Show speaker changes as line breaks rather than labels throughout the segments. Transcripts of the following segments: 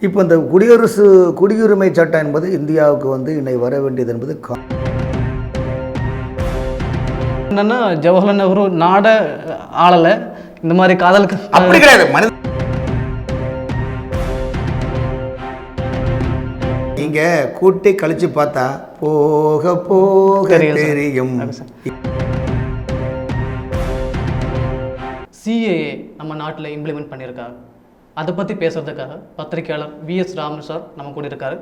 இப்போ இந்த குடியரசு குடியுரிமை சட்டம் என்பது இந்தியாவுக்கு வந்து இன்னை வர வேண்டியது என்பது கா-
என்னன்னா ஜவஹர்லால் நேரு நாட ஆளலை. இந்த மாதிரி காதலுக்கு
அப்படி கிடையாது. மனித நீங்க கூட்டி கழிச்சு பார்த்தா போக போக
தெரியும். சிஏஏ நம்ம நாட்டில் இம்ப்ளிமெண்ட் பண்ணியிருக்காங்க அதை பற்றி பேசுறதுக்காக பத்திரிக்கையாளர் விஎஸ் ராமன் சார் நம்ம கூட இருக்காரு.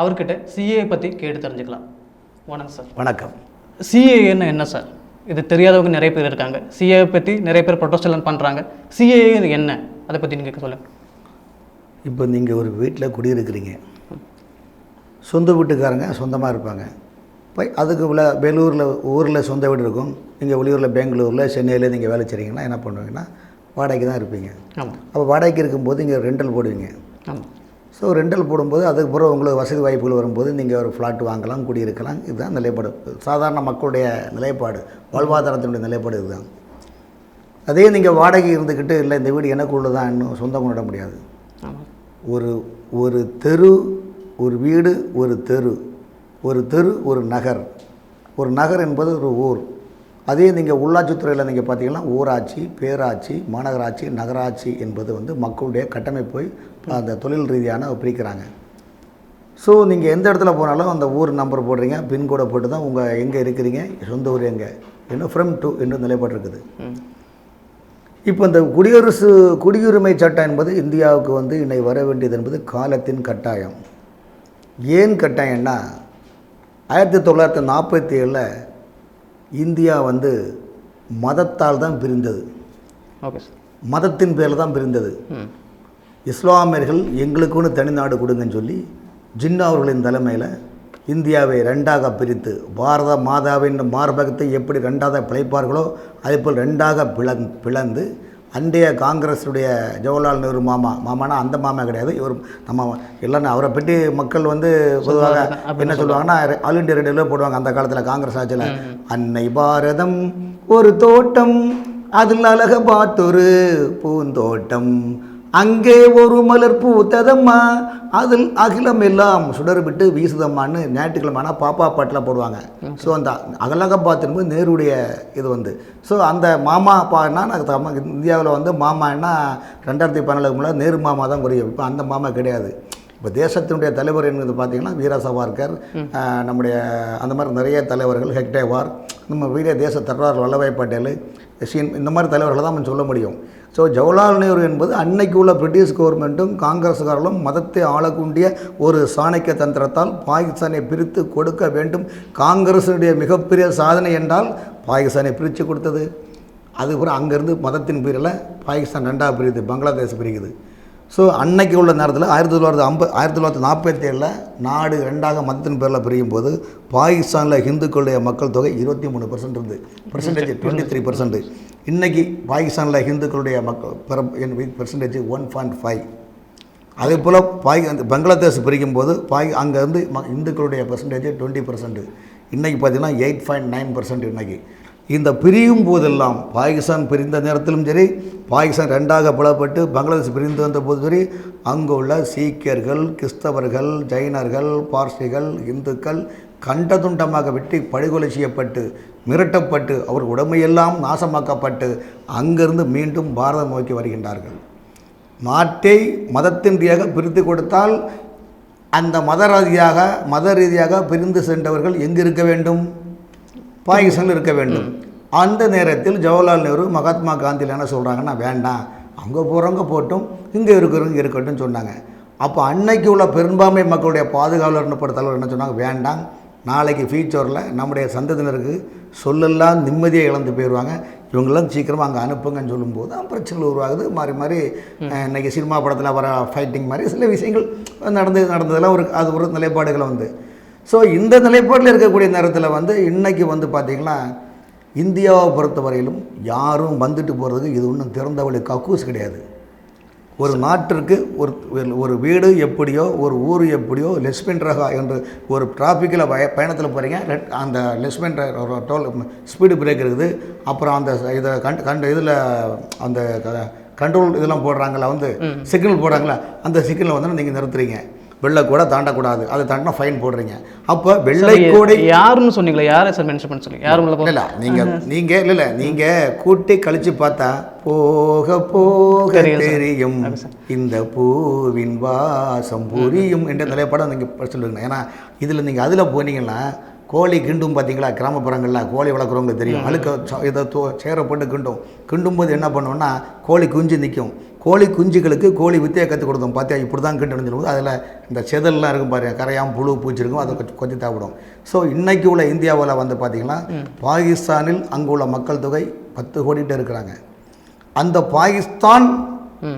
அவர்கிட்ட சிஏஏ பற்றி கேட்டு தெரிஞ்சுக்கலாம். வணக்கம் சார்.
வணக்கம்.
சிஏஏன்னு என்ன சார்? இது தெரியாதவங்க நிறைய பேர் இருக்காங்க. சிஏஏ பற்றி நிறைய பேர் ப்ரொட்டஸ்ட் எல்லாம் பண்ணுறாங்க சிஏஏ என்ன? அதை பற்றி நீங்கள் சொல்லுங்கள்
இப்போ நீங்கள் ஒரு வீட்டில் குடியிருக்கிறீங்க. சொந்த வீட்டுக்காரங்க சொந்தமாக இருப்பாங்க. போய் அதுக்கு உள்ள வெளியூரில் ஊரில் சொந்த வீடு இருக்கும். நீங்கள் வெளியூரில் பெங்களூரில் சென்னையில் நீங்கள் வேலை செய்கிறீங்கன்னா என்ன பண்ணுவீங்கன்னா வாடகைக்கு தான் இருப்பீங்க.
ஆமாம்
அப்போ வாடகைக்கு இருக்கும்போது இங்கே ரெண்டல் போடுவீங்க.
ஆமாம்
ஸோ ரெண்டல் போடும்போது அதுக்கு பிறகு உங்களுக்கு வசதி வாய்ப்புகள் வரும்போது நீங்கள் ஒரு ஃப்ளாட் வாங்கலாம் குடியிருக்கலாம். இதுதான் நிலைப்பாடு. சாதாரண மக்களுடைய நிலைப்பாடு. வாழ்வாதாரத்தினுடைய நிலைப்பாடு இதுதான். அதே நீங்கள் வாடகை இருந்துக்கிட்டு இல்லை இந்த வீடு எனக்கு உள்ளதான் இன்னும் சொந்தம் கொண்டாட முடியாது. ஒரு ஒரு தெரு ஒரு வீடு ஒரு தெரு. ஒரு தெரு ஒரு நகர். ஒரு நகர் என்பது ஒரு ஊர். அதே நீங்கள் உள்ளாட்சித்துறையில் நீங்கள் பார்த்தீங்கன்னா ஊராட்சி பேராட்சி மாநகராட்சி நகராட்சி என்பது வந்து மக்களுடைய கட்டமைப்பை அந்த தொழில் ரீதியான பிரிக்கிறாங்க. ஸோ நீங்கள் எந்த இடத்துல போனாலும் அந்த ஊர் நம்பர் போடுறீங்க பின்கோடை போட்டு தான் உங்கள் எங்கே இருக்கிறீங்க சொந்த ஊர் எங்கே இன்னும் ஃப்ரம் டு என்று நிலைப்பட்டிருக்குது இப்போ இந்த குடியரசு குடியுரிமை சட்டம் என்பது இந்தியாவுக்கு வந்து இன்னை வர வேண்டியது என்பது காலத்தின் கட்டாயம். ஏன் கட்டாயம்னா ஆயிரத்தி தொள்ளாயிரத்தி நாற்பத்தி ஏழில் இந்தியா வந்து மதத்தால் தான் பிரிந்தது.
Okay sir.
மதத்தின் பேரில் தான் பிரிந்தது. இஸ்லாமியர்கள் எங்களுக்குன்னு தனிநாடு கொடுங்கன்னு சொல்லி ஜின்னா அவர்களின் தலைமையில் இந்தியாவை ரெண்டாக பிரித்து பாரத மாதாவின் மார்பகத்தை எப்படி ரெண்டாக பிழைப்பார்களோ அதேபோல் ரெண்டாக பிளந் பிளந்து அன்றைய காங்கிரஸுடைய ஜவஹர்லால் நேரு மாமா மாமானா அந்த மாமா கிடையாது. இவர் நம்ம எல்லாம் அவரை பற்றி மக்கள் வந்து பொதுவாக என்ன சொல்லுவாங்கன்னா ஆல் இண்டியா ரேடியோவில் போடுவாங்க அந்த காலத்தில் காங்கிரஸ் ஆட்சியில். அன்னை பாரதம் ஒரு தோட்டம் அதில் அழக பார்த்தொரு பூந்தோட்டம். அங்கே ஒரு மலர் பூத்ததம்மா. அதில் அகிலம் எல்லாம் சுடர் விட்டு வீசுதம்மான்னு ஞாயிற்றுக்கிழமைனா பாப்பா பாட்டில் போடுவாங்க. ஸோ அந்த அகலகபாத் என்பது நேருடைய இது வந்து. ஸோ அந்த மாமா பான்னா இந்தியாவில் வந்து மாமான்னா ரெண்டாயிரத்தி பதினாலுக்கு முன்னாடி நேரு மாமா தான் குறையும் இப்போ அந்த மாமா கிடையாது. இப்போ தேசத்தினுடைய தலைவர் என்பது பார்த்தீங்கன்னா வீர சவார்கர் நம்முடைய அந்த மாதிரி நிறைய தலைவர்கள் ஹெக்டேவார் நம்ம வீர தேச தலைவர் வல்லபாய் பட்டேல் சீன் இந்த மாதிரி தலைவர்களை தான் நம்ம சொல்ல முடியும். ஸோ ஜவஹர்லால் நேரு என்பது அன்னைக்கு உள்ள பிரிட்டிஷ் கவர்மெண்ட்டும் காங்கிரஸ்காரர்களும் மதத்தை ஆளக்கூடிய ஒரு சாணக்கிய தந்திரத்தால் பாகிஸ்தானை பிரித்து கொடுக்க வேண்டும். காங்கிரஸுடைய மிகப்பெரிய சாதனை என்றால் பாகிஸ்தானை பிரித்து கொடுத்தது. அதுக்கப்புறம் அங்கேருந்து மதத்தின் பேரில் பாகிஸ்தான் ரெண்டாக பிரியுது பங்களாதேஷ் பிரிக்குது ஸோ அன்னைக்கு உள்ள நேரத்தில் ஆயிரத்தி தொள்ளாயிரத்தி ஐம்பது ஆயிரத்தி தொள்ளாயிரத்தி நாற்பத்தி ஏழில் நாடு ரெண்டாக மதத்தின் பேரில் பிரியும் போது பாகிஸ்தானில் ஹிந்துக்களுடைய மக்கள் தொகை இருபத்தி மூணு பர்சன்ட் இருந்து பர்சன்டேஜ் டுவெண்ட்டி த்ரீ பர்சன்ட் இன்றைக்கி பாகிஸ்தானில் ஹிந்துக்களுடைய மக்கள் பர்சன்டேஜ் ஒன் பாயிண்ட் ஃபைவ் அதே போல் பாகி அந்த பங்களாதேஷ் பிரிக்கும் போது பாகி அங்கேருந்து ம இந்துக்களுடைய பர்சன்டேஜ் டுவெண்ட்டி பர்சன்ட் இன்றைக்கி பார்த்தீங்கன்னா எயிட் பாயிண்ட் நைன் பர்சன்ட் இன்றைக்கி இந்த பிரியும் போதெல்லாம் பாகிஸ்தான் பிரிந்த நேரத்திலும் சரி பாகிஸ்தான் ரெண்டாக புலப்பட்டு பங்களாதேஷ் பிரிந்து வந்த போது சரி அங்கு உள்ள சீக்கியர்கள் கிறிஸ்தவர்கள் ஜைனர்கள் பார்சிகள் இந்துக்கள் கண்டதுண்டமாக வெட்டி படுகொலை செய்யப்பட்டு மிரட்டப்பட்டு அவர் உடமையெல்லாம் நாசமாக்கப்பட்டு அங்கிருந்து மீண்டும் பாரதம் நோக்கி வருகின்றார்கள். நாட்டை மதத்தின் ரீதியாக பிரித்து கொடுத்தால் அந்த மத ரீதியாக மத ரீதியாக பிரிந்து சென்றவர்கள் எங்கு இருக்க வேண்டும்? பாகிஸ்தானில் இருக்க வேண்டும். அந்த நேரத்தில் ஜவஹர்லால் நேரு மகாத்மா காந்தியில் என்ன சொல்கிறாங்கன்னா வேண்டாம் அங்கே போகிறவங்க போட்டும் இங்கே இருக்கிறவங்க இருக்கட்டும் சொன்னாங்க. அப்போ அன்னைக்கு உள்ள பெரும்பான்மை மக்களுடைய பாதுகாவலர்னு பட என்ன சொன்னாங்க? வேண்டாம் நாளைக்கு ஃபியூச்சரில் நம்முடைய சந்ததியினருக்கு சொல்லெல்லாம் நிம்மதியை இழந்து போயிடுவாங்க இவங்கெல்லாம் சீக்கிரமாக அங்கே அனுப்புங்கன்னு சொல்லும்போது தான் பிரச்சனைகள் உருவாகுது. மாறி மாறி அஹ், இன்னைக்கு சினிமா படத்தில் வர ஃபைட்டிங் மாதிரி சில விஷயங்கள் நடந்து நடந்ததெல்லாம் ஒரு அது ஒரு நிலைப்பாடுகளை வந்து. ஸோ இந்த நிலைப்பாட்டில் இருக்கக்கூடிய நேரத்தில் வந்து இன்னைக்கு வந்து பார்த்திங்கன்னா இந்தியாவை பொறுத்தவரையிலும் யாரும் வந்துட்டு போகிறதுக்கு இது ஒன்றும் திறந்தவழி கக்கூஸ் கிடையாது. ஒரு நாட்டிற்கு ஒரு ஒரு வீடு எப்படியோ ஒரு ஊர் எப்படியோ லெஸ்பென் ரகா என்று ஒரு டிராஃபிக்கில் பய பயணத்தில் போகிறீங்க ரெட் அந்த லெஸ்பென் டோல் ஸ்பீடு பிரேக் இருக்குது. அப்புறம் அந்த இதை கண்டு கண்டு இதில் அந்த கண்ட்ரோல் இதெல்லாம் போடுறாங்களா வந்து சிக்னல் போடுறாங்களா அந்த சிக்னலை வந்து நீங்கள் நிறுத்துறீங்க. வெள்ளைக்கூட தாண்டக்கூடாது. அதை தாண்டினா ஃபைன் போடுறீங்க. அப்போ வெள்ளைக்கூடை
யாருன்னு சொன்னீங்களா? யாரை சார் மென்ஷன் பண்ண சொல்லி யாரும்
இல்ல நீங்க நீங்க இல்ல இல்ல நீங்க கூட்டி கழிச்சு பார்த்தா போக போக
தெரியும்.
இந்த பூவின் வாசம் புரியும் என்ற நிலைப்படம் நீங்க சொல்லுங்க. ஏன்னா இதுல நீங்க அதுல போனீங்கன்னா கோழி கிண்டும் பார்த்தீங்களா? கிராமப்புறங்கள்ல கோழி வளர்க்குறவங்களுக்கு தெரியும். அழுக்க இதை தோ சேரை போட்டு கிண்டும். கிண்டும் போது என்ன பண்ணுவோம்னா கோழி குஞ்சு நிற்கும் கோழி குஞ்சுகளுக்கு கோழி வித்தையை கற்றுக் கொடுத்தோம் பார்த்தியா இப்படி தான் கிண்டணும்னு சொல்லும்போது அதில் இந்த செதல்லாம் இருக்கும் பாருங்க. கரையாம் புழு பூச்சி இருக்கும். அதை கொஞ்சம் கொஞ்சம் தேவைப்படும். ஸோ இன்னைக்கு உள்ள இந்தியாவில் வந்து பார்த்தீங்கன்னா பாகிஸ்தானில் அங்கே உள்ள மக்கள் தொகை பத்து கோடிட்டு இருக்கிறாங்க. அந்த பாகிஸ்தான்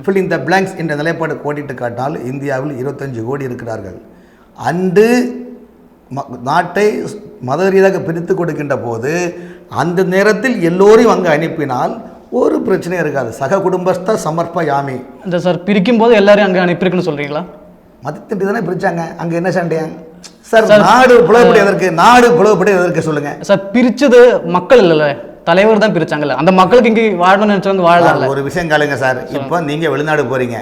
ஃபில் இந்த பிளாங்க்ஸ் என்ற நிலைப்பாடு கோடிட்டு காட்டினால் இந்தியாவில் இருபத்தஞ்சு கோடி இருக்கிறார்கள். அன்று ம நாட்டை மத ரீதியாக பிரித்து கொடுக்கின்ற போது அந்த நேரத்தில் எல்லோரையும் அங்கே அனுப்பினால் ஒரு பிரச்சனையும் இருக்காது. சக குடும்பஸ்த சமர்ப்ப யாமி
இந்த சார் பிரிக்கும் போது எல்லாரையும் அங்கே அனுப்பியிருக்குன்னு சொல்றீங்களா?
மதத்திட்டு தானே பிரிச்சாங்க. அங்கே என்ன சண்டையாங்க சார் நாடு புலவப்படி எதற்கு? நாடு புலவப்படி எதற்கு சொல்லுங்க.
சார் பிரிச்சது மக்கள் இல்லைல்ல. தலைவர் தான் பிரிச்சாங்கல்ல. அந்த மக்களுக்கு இங்கே வாழணும்னு நினைச்சவங்க வாழலாம்ல.
ஒரு விஷயம் கேளுங்க சார். இப்போ நீங்க வெளிநாடு போறீங்க.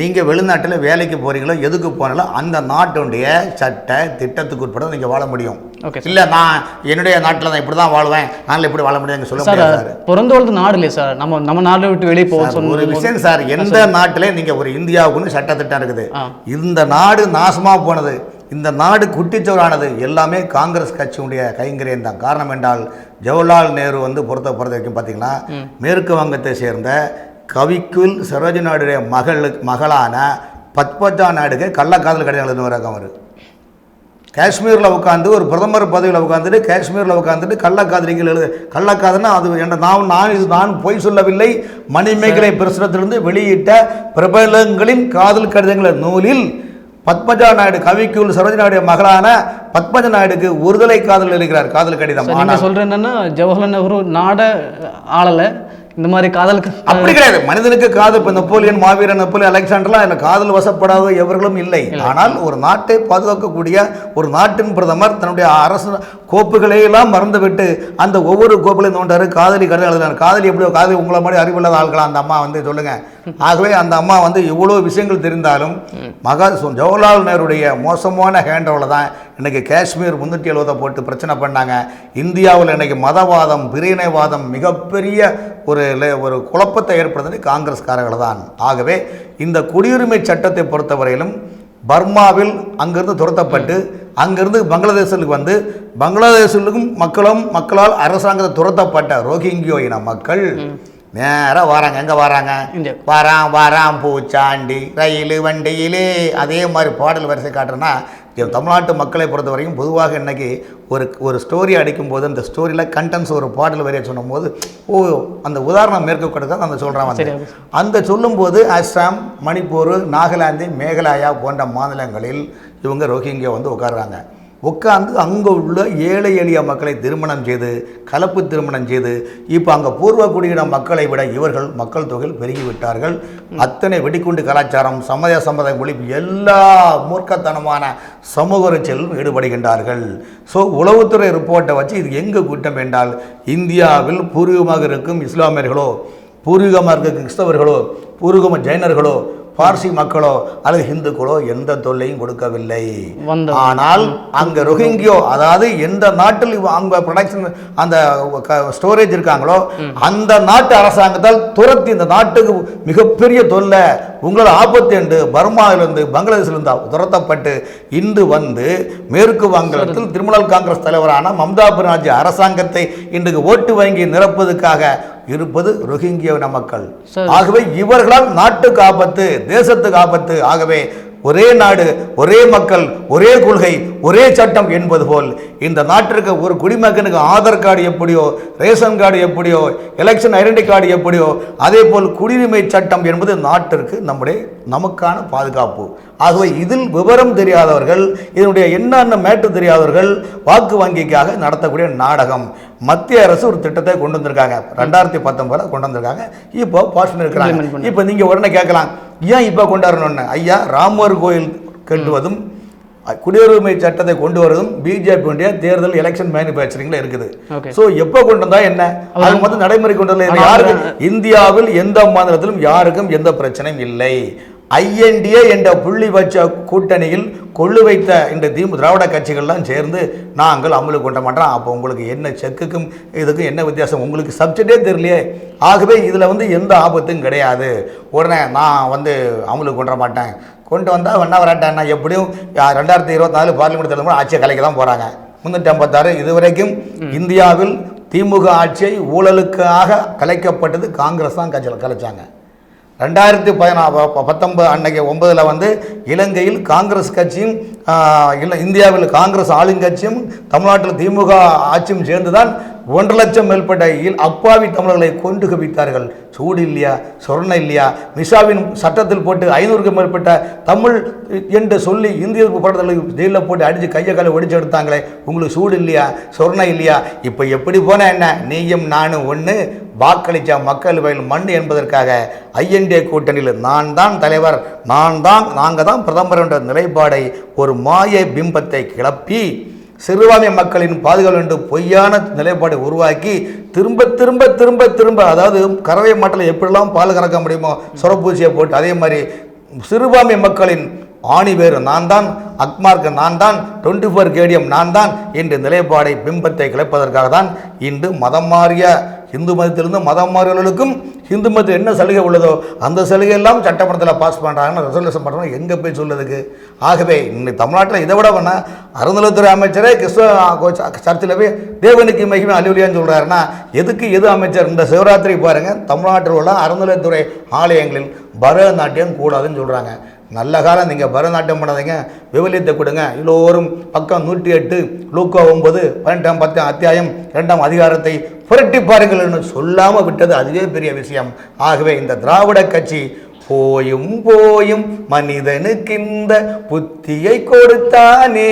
நீங்க வெளிநாட்டில் வேலைக்கு போறீங்களோ எதுக்கு போனாலும் அந்த நாட்டுடைய சட்ட திட்டத்துக்கு உட்பட நீங்க வாழ முடியும். இல்ல நான் என்னுடைய நாட்டில் தான் இப்படி தான் வாழ்வேன். நான் இப்படி வாழ முடியுங்க சொல்ல
சார் பிறந்து வளர்ந்த நாடு இல்லையா சார். நம்ம நம்ம நாட்டை விட்டு வெளியே போக
ஒரு விஷயம் சார். எந்த நாட்டிலே நீங்க ஒரு இந்தியாவுக்குன்னு சட்டத்திட்டம் இருக்குது.
ஆ.
இந்த நாடு நாசமா போனது. இந்த நாடு குட்டிச்சோறானது. எல்லாமே காங்கிரஸ் கட்சியுடைய கைங்கரியம் தான். காரணம் என்றால் ஜவஹர்லால் நேரு வந்து பொறுத்த பொறுத்த வரைக்கும் பார்த்தீங்கன்னா மேற்கு வங்கத்தை சேர்ந்த கவிக்குல் சரோஜ நாடுடைய மகளுக்கு மகளான பத்மஜா நாடுக்கு கள்ளக்காதல் கடிதம் எழுதினவராக அவர். காஷ்மீரில் உட்காந்து ஒரு பிரதமர் பதவியில் உட்காந்துட்டு காஷ்மீரில் உட்காந்துட்டு கள்ளக்காதலிகள் எழுது கள்ளக்காதல்னா அது என்ற நான் நான் இது நான் பொய் சொல்லவில்லை. மணிமேகலை பிரசுரத்திலிருந்து வெளியிட்ட பிரபலங்களின் காதல் கடிதங்கள் நூலில் பத்மஜா நாயுடு கவிக்குள் சரோஜ நாயுடைய மகளான பத்மஜா நாயுடுக்கு ஒருதலை காதல் எழுதுகிறார் காதல் கடிதம்.
சார் நீங்க
ஆனால்
சொல்ற என்னன்னா ஜவஹர்லால் நேரு நாட ஆளல. இந்த மாதிரி காதலுக்கு
அப்படி கிடையாது. மனிதனுக்கு காதல் இப்போ நெப்போலியன் மாவீரன் நெப்போலியன் அலெக்சாண்டர்லாம் அதில் காதல் வசப்படாத எவர்களும் இல்லை. ஆனால் ஒரு நாட்டை பாதுகாக்கக்கூடிய ஒரு நாட்டின் பிரதமர் தன்னுடைய அரசு கோப்புகளை எல்லாம் மறந்துவிட்டு அந்த ஒவ்வொரு கோப்புலையும் நோண்டாரு காதலி கடிதம் எழுதினார் காதலி எப்படியோ காதலி உங்களை மாதிரி அறிவில்லாத ஆட்களா அந்த அம்மா வந்து சொல்லுங்க. ஆகவே அந்த அம்மா வந்து இவ்வளோ விஷயங்கள் தெரிந்தாலும் மகா ஜவஹர்லால் நேருடைய மோசமான ஹேண்டோவில் தான் இன்னைக்கு காஷ்மீர் முன்னூற்றி எழுபதை போட்டு பிரச்சனை பண்ணாங்க. இந்தியாவில் இன்னைக்கு மதவாதம் பிரிவினைவாதம் மிகப்பெரிய ஒரு ல- ஒரு குழப்பத்தை ஏற்படுத்துறது காங்கிரஸ்காரர்கள் தான். ஆகவே இந்த குடியுரிமை சட்டத்தை பொறுத்தவரையிலும் பர்மாவில் அங்கிருந்து துரத்தப்பட்டு அங்கிருந்து பங்களாதேஷுக்கு வந்து பங்களாதேஷிலும் மக்களும் மக்களால் அரசாங்கத்தை துரத்தப்பட்ட ரோஹிங்கியோ இன மக்கள் நேராக வராங்க. எங்கே வராங்க? வாராம் வாராம் பூச்சாண்டி ரயில் வண்டியிலே. அதே மாதிரி பாடல் வரிசை காட்டுறேன்னா தமிழ்நாட்டு மக்களை பொறுத்த வரைக்கும் பொதுவாக இன்னைக்கு ஒரு ஒரு ஸ்டோரி அடிக்கும்போது அந்த ஸ்டோரியில் கண்டென்ட்ஸ் ஒரு பாடல் வரியை சொல்லும்போது ஓ அந்த உதாரணம் மேற்கொடுக்க அந்த சொல்கிறான்
ஓகே.
அந்த சொல்லும்போது அஸ்ஸாம் மணிப்பூர் நாகாலாந்து மேகாலயா போன்ற மாநிலங்களில் இவங்க ரோஹிங்கியா வந்து உட்கார்றாங்க. உட்கார்ந்து அங்கே உள்ள ஏழை எளிய மக்களை திருமணம் செய்து கலப்பு திருமணம் செய்து இப்போ அங்கே பூர்வ குடியின மக்களை விட இவர்கள் மக்கள் தொகையில் பெருகிவிட்டார்கள். அத்தனை வெடிக்குண்டு கலாச்சாரம் சமய சம்மத ஒழிப்பு எல்லா மூர்க்கத்தனமான சமூக அரசியலும் ஈடுபடுகின்றார்கள். ஸோ உளவுத்துறை ரிப்போர்ட்டை வச்சு இது எங்கே குற்றம் என்றால் இந்தியாவில் பூர்வீகமாக இருக்கும் இஸ்லாமியர்களோ பூர்வீகமாக இருக்க கிறிஸ்தவர்களோ பூர்வீகம ஜெயினர்களோ பார்சி மக்களோ அல்லது இந்துக்களோ எந்த தொல்லையும் கொடுக்கவில்லை. ஆனால் அங்க ரோஹிங்கியோ அதாவது எந்த நாட்டில் அங்க ப்ரொடக்ஷன் அந்த ஸ்டோரேஜ் இருக்காங்களோ அந்த நாட்டு அரசாங்கத்தால் துரத்தி இந்த நாட்டுக்கு மிகப்பெரிய தொல்லை. உங்களோட ஆபத்து என்று பர்மாவிலிருந்து பங்களாதேஷிலிருந்து துரத்தப்பட்டு இன்று வந்து மேற்கு வங்கத்தில் திரிணாமுல் காங்கிரஸ் தலைவரான மம்தா பானர்ஜி அரசாங்கத்தை இன்றைக்கு ஓட்டு வங்கி நிரப்புவதற்காக இருப்பது ரோஹிங்கிய மக்கள். ஆகவே இவர்களால் நாட்டுக்கு ஆபத்து தேசத்துக்கு ஆபத்து ஆகவே ஒரே நாடு ஒரே மக்கள் ஒரே கொள்கை ஒரே சட்டம் என்பது போல் இந்த நாட்டிற்கு ஒரு குடிமகனுக்கு ஆதார் கார்டு எப்படியோ ரேஷன் கார்டு எப்படியோ எலெக்ஷன் ஐடென்டி கார்டு எப்படியோ அதே போல் குடியுரிமை சட்டம் என்பது நாட்டிற்கு நம்முடைய நமக்கான பாதுகாப்பு. ஆகவே இதில் விவரம் தெரியாதவர்கள் இதனுடைய என்னென்ன மேட்டு தெரியாதவர்கள் வாக்கு வங்கிக்காக நடத்தக்கூடிய நாடகம் மத்திய அரசு ஒரு திட்டத்தை கொண்டு வந்திருக்காங்க. ரெண்டாயிரத்தி பத்தொன்பதுல கொண்டு வந்திருக்காங்க. இப்போ பாஸ்
பண்ணி.
இப்போ நீங்க உடனே கேட்கலாம். ஏன் இப்போ கொண்டாடணும்னு? ஐயா ராமர் கோயில் கட்டுவதும் குடியுரிமை சட்டத்தை கொண்டு வருவதும் பிஜேபியுடைய தேர்தல் எலெக்ஷன் மேனுஃபேக்சரிங்ல இருக்குது. சோ எப்போ கொண்டு வந்தா என்ன? அது வந்து நடைமுறை கொண்டு யாருக்கு? இந்தியாவில் எந்த மாநிலத்திலும் யாருக்கும் எந்த பிரச்சனையும் இல்லை. ஐஎன்டிஏ என்ற புள்ளி வச்ச கூட்டணியில் கொள்ளு வைத்த இந்த திமு திராவிட கட்சிகள்லாம் சேர்ந்து நாங்கள் அமலுக்கு கொண்ட மாட்டோம். அப்போ உங்களுக்கு என்ன செக்குக்கும் இதுக்கும் என்ன வித்தியாசம்? உங்களுக்கு சப்ஜெக்டே தெரியலையே. ஆகவே இதில் வந்து எந்த ஆபத்தும் கிடையாது. உடனே நான் வந்து அமலுக்கு கொண்டு மாட்டேன். கொண்டு வந்தால் வராட்டேன் நான் எப்படியும் ரெண்டாயிரத்தி இருபத்தி நாலு பார்லிமெண்ட் தேர்தல் ஆட்சியை கலைக்க தான் போகிறாங்க முந்நூற்றி ஐம்பத்தாறு இதுவரைக்கும் இந்தியாவில் திமுக ஆட்சியை ஊழலுக்காக கலைக்கப்பட்டது காங்கிரஸ் தான் கட்சியில் கலைச்சாங்க. ரெண்டாயிரத்தி பதினா பத்தொன்பது அன்னைக்கு ஒன்பதில் வந்து இலங்கையில் காங்கிரஸ் கட்சியும் இல்லை இந்தியாவில் காங்கிரஸ் ஆளுங்கட்சியும் தமிழ்நாட்டில் திமுக ஆட்சியும் சேர்ந்து தான் ஒன்றரை லட்சம் மேற்பட்ட இல் அப்பாவி தமிழர்களை கொண்டு குவித்தார்கள். சூடு இல்லையா? சொர்ணம் இல்லையா? மிஷாவின் சட்டத்தில் போட்டு ஐநூறுக்கும் மேற்பட்ட தமிழ் என்று சொல்லி இந்திய போராட்டத்தில் ஜெயிலில் போட்டு அடித்து கையை காலை ஒடிச்சு எடுத்தாங்களே உங்களுக்கு சூடு இல்லையா? சொர்ணம் இல்லையா? இப்போ எப்படி போனால் என்ன? நீயும் நானும் ஒன்று வாக்களித்த மக்கள் வயல் மண் என்பதற்காக ஐஎன்டிஏ கூட்டணியில் நான் தான் தலைவர் நான் தான் நாங்கள் தான் பிரதமர் என்ற நிலைப்பாடை ஒரு மாய பிம்பத்தை கிளப்பி சிறுபான்மை மக்களின் பாதுகாப்பு என்று பொய்யான நிலைப்பாடை உருவாக்கி திரும்ப திரும்ப திரும்ப திரும்ப அதாவது கறவை மாட்டில் எப்படிலாம் பால் கறக்க முடியுமோ சுரப்பூசியை போட்டு அதே மாதிரி சிறுபான்மை மக்களின் ஆணிவேறு நான் தான் அக்மார்க்கு நான் தான் டுவெண்ட்டி ஃபோர் கேடிஎம் நான் தான் என்ற நிலைப்பாடை பிம்பத்தை கிளப்பதற்காக தான் இன்று மதம் மாறிய இந்து மதத்திலிருந்து மதம் மாறியவர்களுக்கும் இந்து மதத்தில் என்ன சலுகை உள்ளதோ அந்த சலுகை எல்லாம் சட்டமன்றத்தில் பாஸ் பண்ணுறாங்கன்னு ரெசல்யூஷன் பண்ணுறோம் எங்கே போய் சொல்லுறதுக்கு ஆகவே இன்னைக்கு தமிழ்நாட்டில் இதை விட வேணா அறநிலைத்துறை அமைச்சரே கிறிஸ்துவ சர்ச்சில் போய் தேவனுக்கு மகிமை அலுவலியான்னு சொல்கிறாருன்னா எதுக்கு எது அமைச்சர்? இந்த சிவராத்திரி பாருங்கள் தமிழ்நாட்டில் உள்ள அறநிலைத்துறை ஆலயங்களில் பரதநாட்டியம் கூடாதுன்னு சொல்கிறாங்க நல்ல காலம் நீங்கள் பரதநாட்டியம் பண்ணாதீங்க விவலியத்தை கொடுங்க. எல்லோரும் பக்கம் நூற்றி எட்டு லூக்கோ ஒன்பது பன்னெண்டாம் பத்தாம் அத்தியாயம் இரண்டாம் அதிகாரத்தை புரட்டி பாருங்கள்னு சொல்லாமல் விட்டது அதுவே பெரிய விஷயம். ஆகவே இந்த திராவிட கட்சி போயும் போயும் மனிதனுக்கு இந்த புத்தியை கொடுத்தானே.